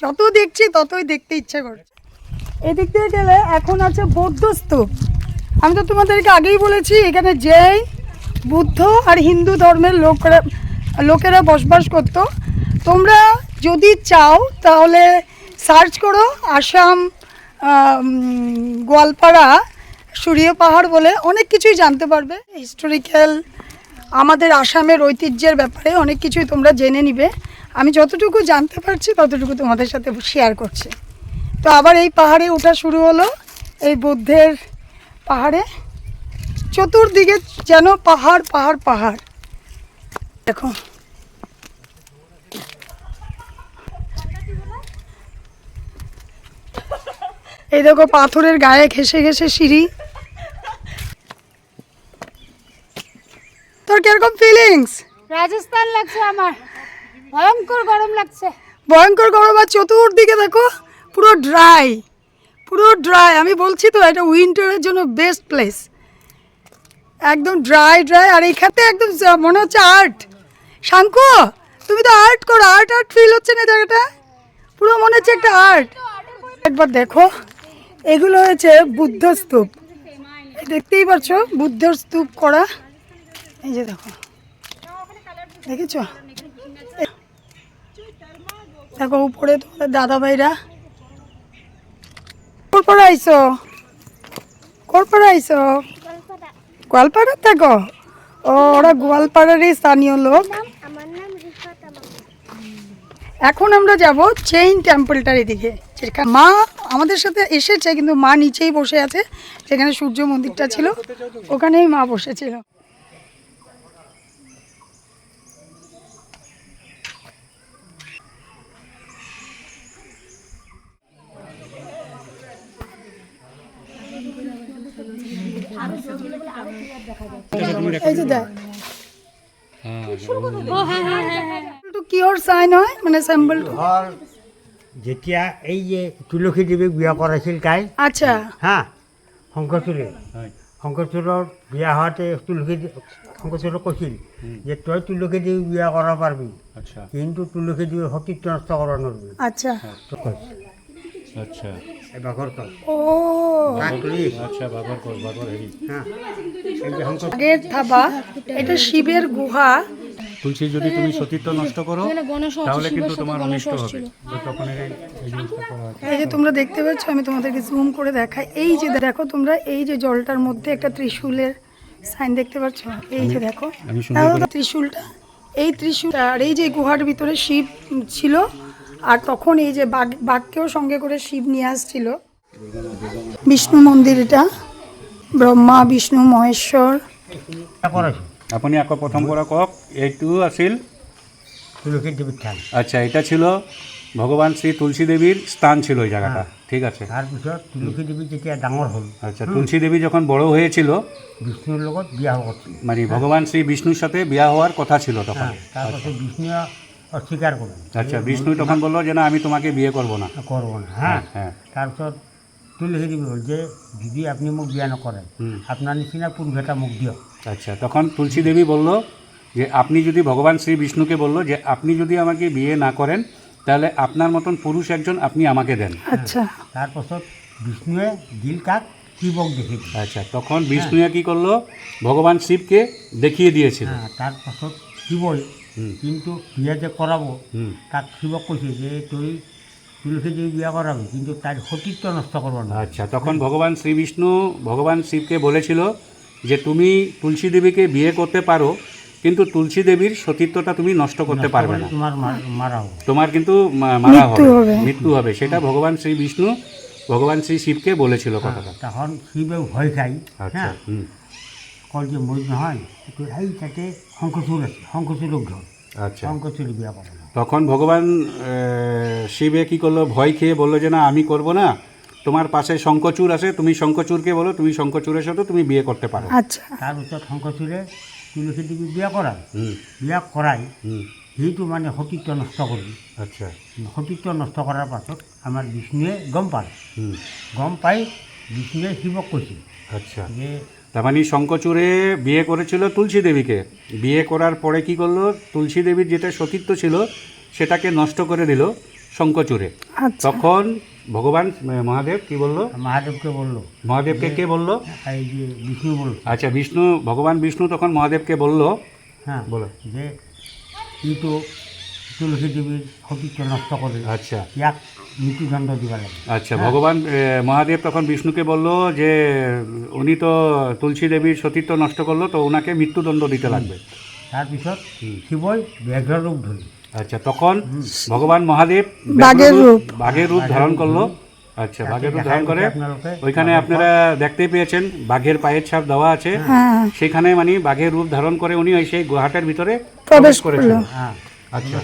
যত দেখছি ততই দেখতে ইচ্ছা করছে। এদিক দিয়ে গেলে এখন আছে বৌদ্ধ স্তূপ আমি তো তোমাদেরকে আগেই বলেছি, এখানে যেই বুদ্ধ আর হিন্দু ধর্মের লোকরা, লোকেরা বসবাস করতো। তোমরা যদি চাও তাহলে সার্চ করো আসাম গোয়ালপাড়া, সূর্য পাহাড় বলে অনেক কিছুই জানতে পারবে। হিস্টোরিক্যাল আমাদের আসামের ঐতিহ্যের ব্যাপারে অনেক কিছুই তোমরা জেনে নিবে। আমি যতটুকু জানতে পারছি, ততটুকু তোমাদের সাথে শেয়ার করছি। তো আবার এই পাহাড়ে ওঠা শুরু হলো। এই বুদ্ধের পাহাড়ে। চতুর্দিকে যেন পাহাড় পাহাড় পাহাড়। দেখো। এই দেখো পাথরের গায়ে ঘেসে ঘেসে সিঁড়ি। তোর কীরকম ফিলিংস রাজস্থান লাগছে আমার। ভয়ঙ্কর গরম লাগছে। ভয়ঙ্কর গরম আর চতুর্দিকে দেখো, পুরো ড্রাই পুরো ড্রাই আমি বলছি তো, এটা উইন্টারের জন্য বেস্ট প্লেস একদম ড্রাই ড্রাই আর এইখানে একদম মনে হচ্ছে আর্ট শাঙ্কু তুমি তো আর্ট করো আর্ট আর্ট ফিল হচ্ছে না জায়গাটা? পুরো মনে হচ্ছে একটা আর্ট একবার দেখো, এগুলো হয়েছে বুদ্ধ স্তূপ। দেখতেই পাচ্ছ বুদ্ধর স্তূপ করা। এই যে দেখো, দেখেছ? দেখো উপরে তোমাদের দাদা ভাইরা কোরপাড়া আইসো। কোরপাড়া আইসো। গোয়ালপাড়ার থাকো ও ওরা গোয়ালপাড়ারই স্থানীয় লোক। এখন আমরা যাব চেইন টেম্পলটার এদিকে যেখানে মা আমাদের সাথে এসেছে কিন্তু মা নিচেই বসে আছে যেখানে সূর্য মন্দিরটা ছিল ওখানেই মা বসেছিল। এই যে দেখ কিহৰ চাইন হয় মানে চেম্বলটো যেতিয়া এই যে তুলসী দেৱীক বিয়া কৰাইছিল তাই আচ্ছা। হা শংকৰচূড়ে। শংকৰচূড়ৰ বিয়া হোৱাতে তুলসী শংকৰচূড়ে কৈছিল যে তই তুলসী দেৱীক বিয়া কৰাব পাৰিবি। আচ্ছা। কিন্তু তুলসী দেৱীৰ সতীত্ব নষ্ট কৰিব নোৱাৰিবি। আচ্ছা। আচ্ছা। এই ও। আচ্ছা বাবার কর বাবার হেরি হা এই যে শংকৰ আগের থাবা এটা শিবের গুহা। তুলসী যদি তুমি সতীত্ব নষ্ট করো তাহলে কিন্তু তোমার অনিষ্ট হবে। তখন এই হয়। যে তোমরা দেখতে পাচ্ছ আমি তোমাদেরকে জুম করে দেখাই। এই যে দেখো তোমরা এই যে জলটার মধ্যে একটা ত্রিশূলের সাইন দেখতে পাচ্ছ? এই যে দেখো। ত্রিশূলটা এই ত্রিশূল আর এই যে গুহার ভিতরে শিব ছিল আর তখন এই যে বাঘ বাঘকেও সঙ্গে করে শিব নিয়ে আসছিল। বিষ্ণু মন্দির এটা। ব্রহ্মা বিষ্ণু মহেশ্বর। আপুনি আকৌ প্ৰথম পৰা কওক এইটো আছিল? তুলসী দেৱীৰ থান আচ্ছা এটা ছিল ভগৱান শ্ৰী তুলসী দেৱীৰ স্থান ছিল ওই জায়গাটা ঠিক আছে। তাৰপিছত তুলসী দেৱী যেতিয়া ডাঙৰ হ'ল আচ্ছা তুলসী দেবী যখন বড় হয়েছিল বিষ্ণুৰ লগত বিয়া কৰিছিল মানে ভগবান শ্রী বিষ্ণুর সাথে বিয়া হওয়ার কথা ছিল তখন। হ্যাঁ তাৰপাছত বিষ্ণুৱে অস্বীকাৰ কৰিল আচ্ছা বিষ্ণু তখন বলল যে না আমি তোমাকে বিয়ে করব না। কৰিব না হ্যাঁ? হ্যাঁ তাৰপিছত তুলসী দেৱী হ'ল যে যদি আপনি মোক বিয়া নকৰে হুম। আপোনাৰ নিচিনা পুৰুষ এটা মোক দিয়ক আচ্ছা তখন তুলসী দেবী বলল যে আপনি যদি ভগবান শ্রী বিষ্ণুকে বলল যে আপনি যদি আমাকে বিয়ে না করেন তাহলে আপনার মতন পুরুষ একজন আপনি আমাকে দেন। আচ্ছা। তাৰপাছত বিষ্ণুয়ে দিল কাক শিৱক দেখি আচ্ছা তখন বিষ্ণুয়ে কি করল? ভগবান শিবকে দেখিয়ে দিয়েছিল। হা তাৰপাছত শিৱই হুম কিন্তু বিয়া যে হুম। তাক শিৱক কৈছে যে তুই তুলসী দেৱী বিয়া কৰাবি কিন্তু তার সতীত্ব নষ্ট কৰিব না আচ্ছা তখন ভগবান শ্রী বিষ্ণু ভগবান শিবকে বলেছিল যে তুমি তুলসী দেবীকে বিয়ে করতে পারো কিন্তু তুলসী দেবীর সতীত্বটা তুমি নষ্ট করতে পারবে না। তোমার হ'ব। তোমার কিন্তু মা- মারা হবে। মৃত্যু হবে। সেটা ভগবান শ্রী বিষ্ণু ভগবান শ্রী শিবকে বলেছিল কথাটা। তখন শিৱে ভয় খাই আচ্ছা কয় যে মই নহয় এইটো এই তাতে আছে শংকৰচূড়ক ধৰ আচ্ছা। শংকৰচূড় বিয়া কৰা তখন ভগবান শিবে কি করল? ভয় খেয়ে বলল যে না আমি করব না। তোমার পাশে শঙ্কচূড় আছে তুমি শঙ্কচূড়কে বলো তুমি শঙ্কচূড়ের সাথে তুমি বিয়ে করতে পারো। আচ্ছা। তাৰপিছত শংকৰচূড়ে তুলসী দেৱী বিয়া হুম। বিয়া কৰাই হুম। সেইটো মানে সতীত্ব নষ্ট কৰিল আচ্ছা। সতীত্ব নষ্ট কৰাৰ পাছত আমাৰ বিষ্ণুৱে গম পালে। গম পাই বিষ্ণুৱে শিৱক কৈছিল আচ্ছা। যে তার মানে শঙ্কচূড়ে বিয়ে করেছিল তুলসী দেবীকে। বিয়ে করার পরে কি করল? তুলসী দেবীর যেটা সতীত্ব ছিল সেটাকে নষ্ট করে দিল শঙ্কচূড়ে। আচ্ছা। তখন ভগবান মহাদেব কি বলল? মহাদেবকে বলল। মহাদেবকে কে বলল? বিষ্ণু বলল। আচ্ছা বিষ্ণু ভগবান বিষ্ণু তখন মহাদেবকে বলল। হ্যাঁ। বলো। যে ই তো তুলসী দেবীর সতীত্ব নষ্ট করে আচ্ছা। ইয়াক মৃত্যুদণ্ড দিবা লাগে। আচ্ছা ভগবান মহাদেব তখন বিষ্ণুকে বলল যে উনি তো তুলসী দেবীর সতীত্ব নষ্ট করল তো ওনাকে মৃত্যুদণ্ড দিতে লাগবে। তাৰপিছত শিৱই ব্যাঘ্ৰ ৰূপ ধৰি আচ্ছা তখন ভগবান মহাদেব বাঘের রূপ। বাঘের রূপ ধারণ করল। আচ্ছা বাঘের রূপ ধারণ করে। ওইখানে আপনারা দেখতে পেয়েছেন বাঘের পায়ের ছাপ দেওয়া আছে। হ্যাঁ। সেখানে মানে বাঘের রূপ ধারণ করে উনি ওই সেই গুহাটার ভিতরে প্রবেশ হ্যাঁ। আচ্ছা।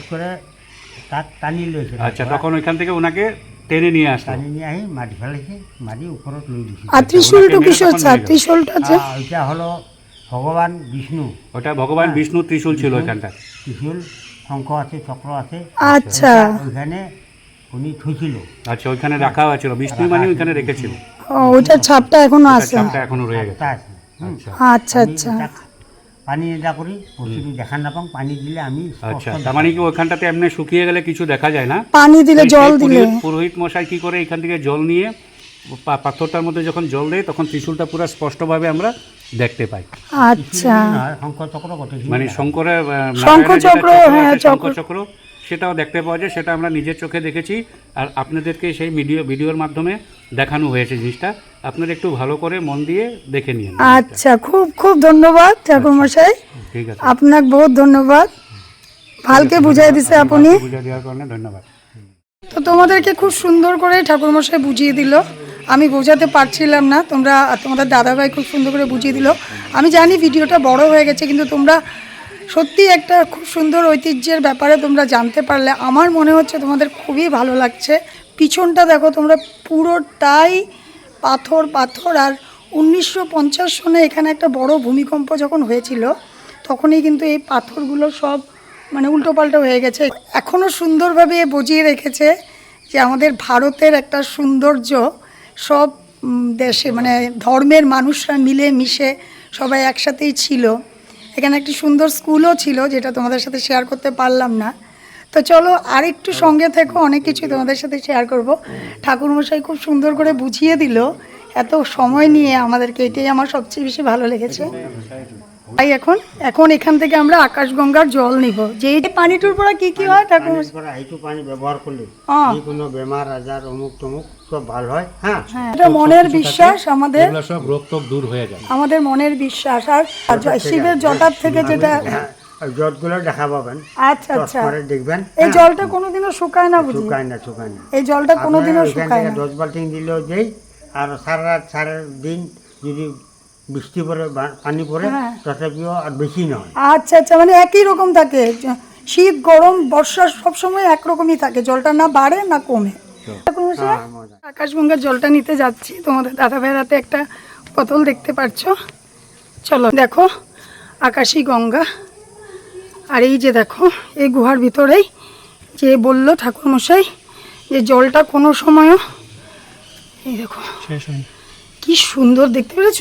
টানি আচ্ছা তখন ওইখান থেকে ওনাকে টেনে নিয়ে আসলো। টানি নি আহি মাৰি পেলাইছে মাৰি ওপৰত লৈ দিছে। আর ত্রিশূলটা কিসের ছাড় ত্রিশূলটা আছে আহ, হলো ভগৱান বিষ্ণু। ওটা ভগবান বিষ্ণু ত্রিশূল ছিল ওইখানটা। শংখ আছে চক্ৰ আছে। আচ্ছা। ওইখানে উনি থৈছিল আচ্ছা ওইখানে রাখা হয়েছিল বিষ্ণু মানে ওইখানে রেখেছিল। ওইটার ছাপটা এখনও আছে। ছাপটা এখনও রয়ে গেছে। আচ্ছা। আচ্ছা পানী এটা করি পশুটি দেখা না পাম পানি দিলে আমি আচ্ছা তার মানে কি ওইখানটাতে এমনি শুকিয়ে গেলে কিছু দেখা যায় না? পানি দিলে জল দিলে। পুরোহিত- মশাই কি করে এখান থেকে জল নিয়ে পা- পাথরটার মধ্যে যখন জল দেয় তখন ত্রিশুলটা পুরো স্পষ্টভাবে আমরা দেখতে পাই। আচ্ছা। শঙ্কর চক্র মানে। শঙ্করের যেটা চক্র, হ্যাঁ, আছে, চক্র। সেটাও দেখতে পাওয়া যায় সেটা আমরা নিজের চোখে দেখেছি। আর আপনাদেরকে সেই ভিডিও ভিডিওর মাধ্যমে দেখানো হয়েছে জিনিসটা। আপনারা একটু ভালো করে মন দিয়ে দেখে নিন আচ্ছা খুব খুব ধন্যবাদ ঠাকুরমশাই। ঠিক আছে। আপনাক বহুত ধন্যবাদ। ভালকে বুঝাই দিছে আপনি। বুঝে দেওয়ার কারণে ধন্যবাদ। তো তোমাদেরকে খুব সুন্দর করে ঠাকুরমশাই বুঝিয়ে দিল। আমি বোঝাতে পারছিলাম না তোমরা তোমাদের দাদাভাই খুব সুন্দর করে বুঝিয়ে দিল। আমি জানি ভিডিওটা বড় হয়ে গেছে কিন্তু তোমরা সত্যি একটা খুব সুন্দর ঐতিহ্যের ব্যাপারে তোমরা জানতে পারলে। আমার মনে হচ্ছে তোমাদের খুবই ভালো লাগছে। পিছনটা দেখো, তোমরা পুরোটাই পাথর পাথর। আর উনিশশো পঞ্চাশ সনে এখানে একটা বড় ভূমিকম্প যখন হয়েছিল, তখনই কিন্তু এই পাথরগুলো সব মানে উল্টোপাল্টা হয়ে গেছে। এখনও সুন্দরভাবে বুঝিয়ে রেখেছে যে আমাদের ভারতের একটা সৌন্দর্য সব দেশে মানে ধর্মের মানুষরা মিলে মিশে সবাই একসাথেই ছিল। এখানে একটি সুন্দর স্কুলও ছিল যেটা তোমাদের সাথে শেয়ার করতে পারলাম না। তো চলো আর একটু সঙ্গে থেকো, অনেক কিছু তোমাদের সাথে শেয়ার করব। ঠাকুরমশাই খুব সুন্দর করে বুঝিয়ে দিল, এত সময় নিয়ে আমাদেরকে এটাই আমার সবচেয়ে বেশি ভালো লেগেছে। তাই এখন এখন এখান থেকে আমরা আকাশগঙ্গার জল নিব। যে এই পানিটুর পরে কি কি হয় ঠাকুর? এইটো পানী ব্যৱহাৰ কৰিলে অঁ। যিকোনো বেমাৰ আজাৰ অমুক তমুক চব ভালো হয় হ্যাঁ এটা মনের বিশ্বাস আমাদের সব রোগ টোগ দূর হয়ে যায়। আমাদের মনের বিশ্বাস আর শিবের জটার থেকে যেটা আর জটগুলো দেখা পাবেন আচ্ছা আচ্ছা। দেখবেন এই জলটা কোনোদিনও শুকায় না বুঝি? শুকায় না শুকায় না। এই জলটা কোনোদিনও শুকায় না। দশ বাল্টিং দিলেও যেই আর সারা রাত সারা দিন যদি বৃষ্টি পড়ে পানি পড়ে হ্যাঁ। তথাপিও আর বেশি নয়। আচ্ছা আচ্ছা মানে একই রকম থাকে। শীত গরম বর্ষা সবসময় একরকমই থাকে। জলটা না বাড়ে না কমে। ঠাকুরমশাই, হ্যাঁ, আকাশগঙ্গার জলটা নিতে যাচ্ছি। তোমাদের দাদা ভাইয়ের হাতে একটা বোতল দেখতে পাচ্ছ চলো দেখো আকাশী গঙ্গা। আর এই যে দেখো এই গুহার ভিতরেই যে বলল ঠাকুরমশাই যে জলটা কোনো সময়ও এই দেখো। কি সুন্দর দেখতে পেরেছ?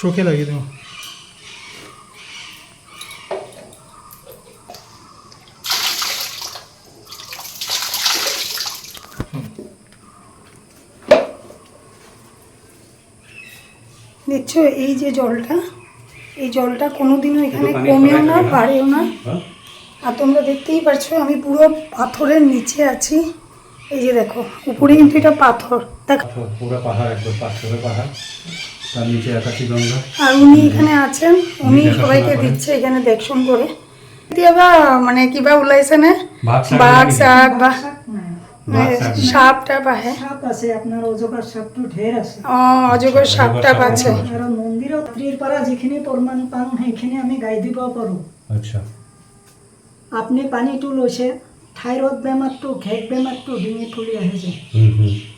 চোখে লাগিয়ে দেবো দেখছ এই যে জলটা এই জলটা কোনোদিনও এখানে কমেও না বাড়েও না। আর তোমরা দেখতেই পারছ আমি পুরো পাথরের নিচে আছি। এই যে দেখো উপরে কিন্তু এটা পাথর। দেখো। পুরো পাহাড় একদম পাথরের পাহাড়। তার নিচে আকাশী গঙ্গা আর উনি এখানে আছেন উনি সবাইকে দিচ্ছে এখানে দেখশন করে। কেতিয়াবা মানে কিবা ওলাইছে নে? বাঘ বা সাপ টাপ আহে সাপ আছে আপনার অজগর সাপটো আছে। অজগর সাপ টাপ আছে। আৰু মন্দিৰত ৰাতিৰ পৰা যিখিনি প্ৰমাণ পাওঁ সেইখিনি আমি গাই দিব পাৰোঁ আচ্ছা। আপুনি পানীটো লৈছে থাইৰয়ড বেমাৰটো ঘেক বেমাৰটো ডিঙি ফুলি আহি যায়।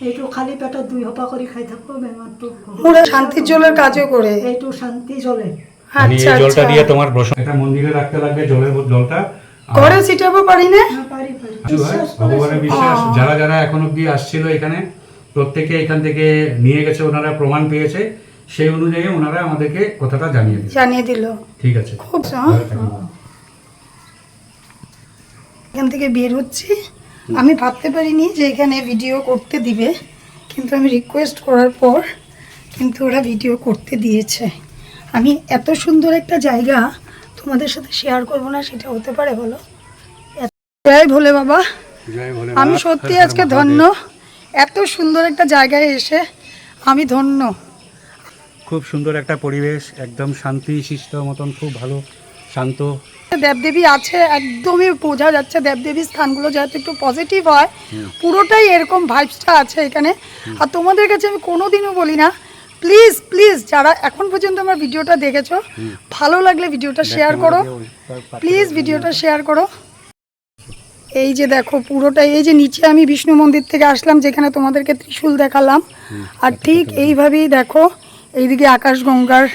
এইটো খালী পেটত দুই সোপা কৰি খাই থাকিব বেমাৰটো পুরো শান্তির জলের কাজও করে এইটো শান্তি জ্বলে আচ্ছা আচ্ছা। তোমার এটা মন্দিরে রাখতে লাগবে জলের জলটা। ঘরে ছিটাবো পারি না? পাৰি পাৰি কিছু হয়, ভগবানের বিশ্বাস। যারা যারা এখন অব্দি আসছিল এখানে প্রত্যেকে এখান থেকে নিয়ে গেছে ওনারা প্রমাণ পেয়েছে। সেই অনুযায়ী ওনারা আমাদেরকে কথাটা জানিয়ে দিয়েছে জানিয়ে দিল। ঠিক আছে। খুব এখান থেকে বের হচ্ছি। আমি ভাবতে পারিনি যে এখানে ভিডিও করতে দিবে কিন্তু আমি রিকোয়েস্ট করার পর কিন্তু ওরা ভিডিও করতে দিয়েছে। আমি এত সুন্দর একটা জায়গা তোমাদের সাথে শেয়ার করব না সেটা হতে পারে বলো? জয় ভোলে বাবা। আমি সত্যি আজকে ধন্য। এত সুন্দর একটা জায়গায় এসে আমি ধন্য। খুব সুন্দর একটা পরিবেশ একদম শান্তি শিষ্ট মতন খুব ভালো শান্ত। দেবদেবী আছে একদমই বোঝা যাচ্ছে দেবদেবীর স্থানগুলো যাতে একটু পজিটিভ হয় পুরোটাই এরকম ভাইবসটা আছে এখানে। আর তোমাদের কাছে আমি কোনোদিনও বলি না প্লিজ প্লিজ যারা এখন পর্যন্ত আমার ভিডিওটা দেখেছ ভালো লাগলে ভিডিওটা শেয়ার করো। প্লিজ ভিডিওটা শেয়ার করো। এই যে দেখো পুরোটাই এই যে নিচে আমি বিষ্ণু মন্দির থেকে আসলাম যেখানে তোমাদেরকে ত্রিশূল দেখালাম। আর ঠিক এইভাবেই দেখো এইদিকে আকাশগঙ্গার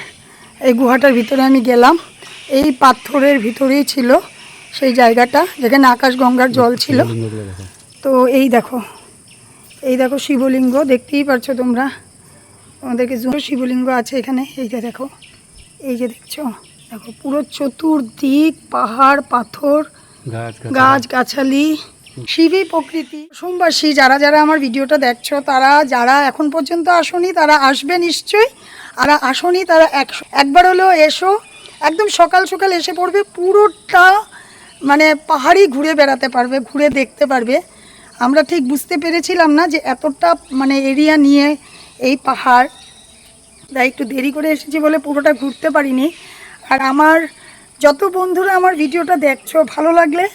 এই গুহাটার ভিতরে আমি গেলাম। এই পাথরের ভিতরেই ছিল সেই জায়গাটা যেখানে আকাশগঙ্গার জল ছিল। তো এই দেখো এই দেখো শিবলিঙ্গ দেখতেই পারছ তোমরা? আমাদেরকে জোর শিবলিঙ্গ আছে এখানে এই যে দেখো এই যে দেখছ? দেখো পুরো চতুর্দিক পাহাড় পাথর গাছ গাছ গাছালি শিবই প্রকৃতি। সোমবাসী যারা যারা আমার ভিডিওটা দেখছ তারা যারা এখন পর্যন্ত আসনি তারা আসবে নিশ্চয়ই। আর আসনি তারা একশো একবার হলেও এসো। একদম সকাল সকাল এসে পড়বে, পুরোটা মানে পাহাড়ি ঘুরে বেড়াতে পারবে, ঘুরে দেখতে পারবে। আমরা ঠিক বুঝতে পেরেছিলাম না যে এতটা মানে এরিয়া নিয়ে এই পাহাড়। তাই একটু দেরি করে এসেছি বলে পুরোটা ঘুরতে পারিনি। আর আমার যত বন্ধুরা আমার ভিডিওটা দেখছ, ভালো লাগলে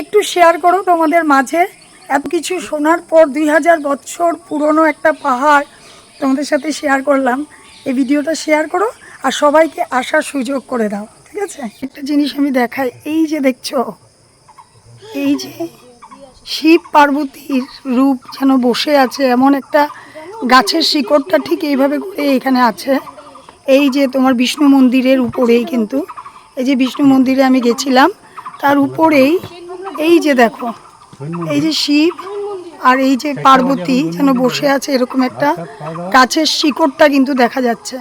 একটু শেয়ার করো তোমাদের মাঝে। এত কিছু শোনার পর দুই হাজার বছর পুরনো একটা পাহাড় তোমাদের সাথে শেয়ার করলাম। এই ভিডিওটা শেয়ার করো। আর সবাইকে আসার সুযোগ করে দাও, ঠিক আছে? একটা জিনিস আমি দেখাই, এই যে দেখছ, এই যে শিব পার্বতীর রূপ যেন বসে আছে, এমন একটা গাছের শিকড়টা ঠিক এইভাবে করে এখানে আছে। এই যে তোমার বিষ্ণু মন্দিরের উপরেই কিন্তু, এই যে বিষ্ণু মন্দিরে আমি গেছিলাম, তার উপরেই এই যে দেখো, এই যে শিব আর এই যে পার্বতী যেন বসে আছে, এরকম একটা গাছের শিকড়টা কিন্তু দেখা যাচ্ছে।